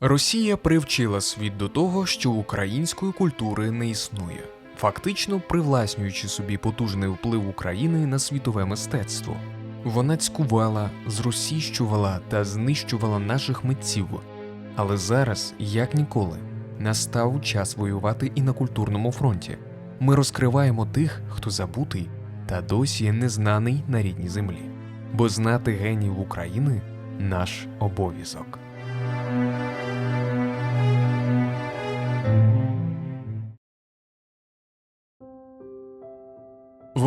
Росія привчила світ до того, що української культури не існує, фактично привласнюючи собі потужний вплив України на світове мистецтво. Вона цькувала, зросіщувала та знищувала наших митців. Але зараз, як ніколи, настав час воювати і на культурному фронті. Ми розкриваємо тих, хто забутий та досі незнаний на рідній землі. Бо знати генів України наш обов'язок.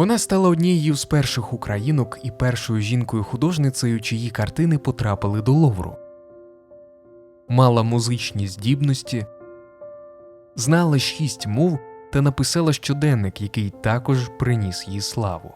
Вона стала однією з перших українок і першою жінкою-художницею, чиї картини потрапили до Ловру. Мала музичні здібності, знала шість мов та написала щоденник, який також приніс їй славу.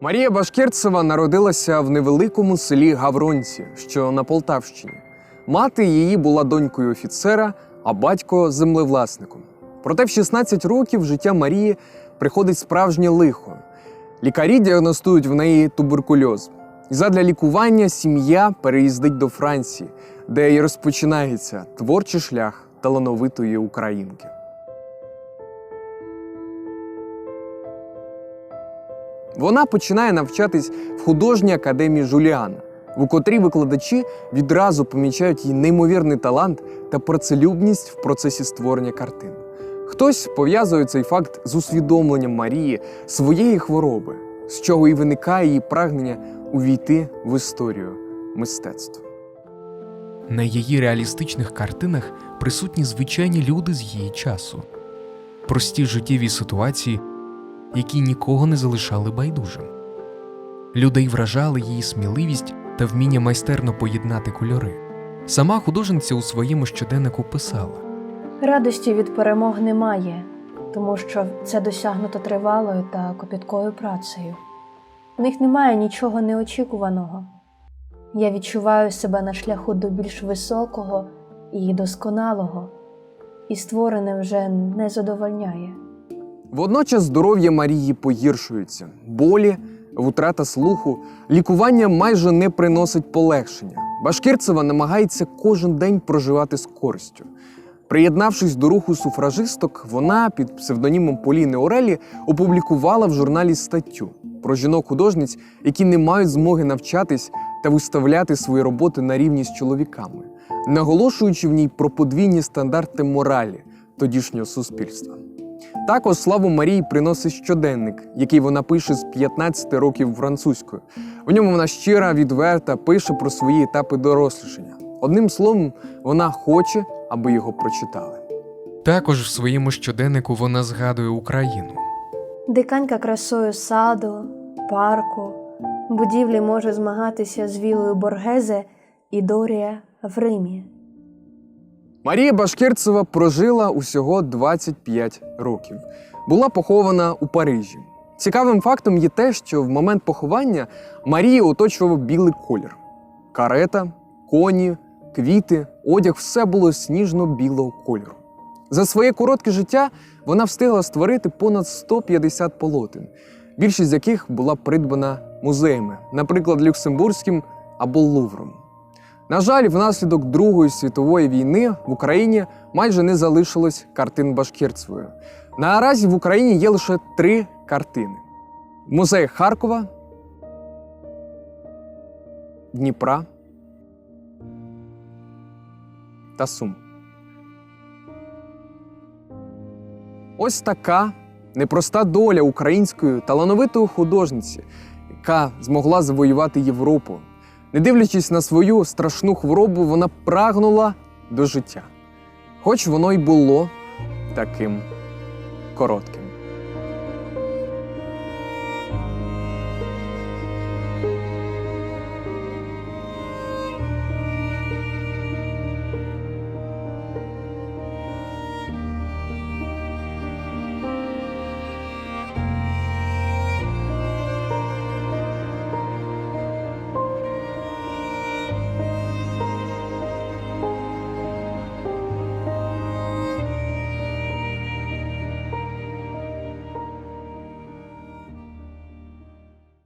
Марія Башкирцева народилася в невеликому селі Гавронці, що на Полтавщині. Мати її була донькою офіцера, а батько землевласником. Проте в 16 років життя Марії приходить справжнє лихо. Лікарі діагностують в неї туберкульоз. І задля лікування сім'я переїздить до Франції, де і розпочинається творчий шлях талановитої українки. Вона починає навчатись в художній академії Жуліана, у котрій викладачі відразу помічають її неймовірний талант та працелюбність в процесі створення картин. Хтось пов'язує цей факт з усвідомленням Марії своєї хвороби, з чого і виникає її прагнення увійти в історію мистецтва. На її реалістичних картинах присутні звичайні люди з її часу, прості життєві ситуації, які нікого не залишали байдужим. Людей вражали її сміливість та вміння майстерно поєднати кольори. Сама художниця у своєму щоденнику писала. Радості від перемог немає, тому що це досягнуто тривалою та копіткою працею. В них немає нічого неочікуваного. Я відчуваю себе на шляху до більш високого і досконалого, і створене вже не задовольняє. Водночас здоров'я Марії погіршується, болі, втрата слуху, лікування майже не приносить полегшення. Башкирцева намагається кожен день проживати з користю. Приєднавшись до руху суфражисток, вона під псевдонімом Поліни Орелі опублікувала в журналі статтю про жінок-художниць, які не мають змоги навчатись та виставляти свої роботи на рівні з чоловіками, наголошуючи в ній про подвійні стандарти моралі тодішнього суспільства. Також славу Марії приносить щоденник, який вона пише з 15 років французькою. В ньому вона щира, відверта, пише про свої етапи дорослішання. Одним словом, вона хоче, аби його прочитали. Також в своєму щоденнику вона згадує Україну. Диканька красою саду, парку, будівлі може змагатися з вілою Боргезе і Дорія в Римі. Марія Башкирцева прожила усього 25 років. Була похована у Парижі. Цікавим фактом є те, що в момент поховання Марії оточував білий колір: карета, коні, квіти, одяг все було сніжно-білого кольору. За своє коротке життя вона встигла створити понад 150 полотен, більшість з яких була придбана музеями, наприклад, Люксембурзьким або Лувром. На жаль, внаслідок Другої світової війни в Україні майже не залишилось картин Башкирцевої. Наразі в Україні є лише три картини: музей Харкова, Дніпра та Сум. Ось така непроста доля української талановитої художниці, яка змогла завоювати Європу. Не дивлячись на свою страшну хворобу, вона прагнула до життя. Хоч воно й було таким коротким.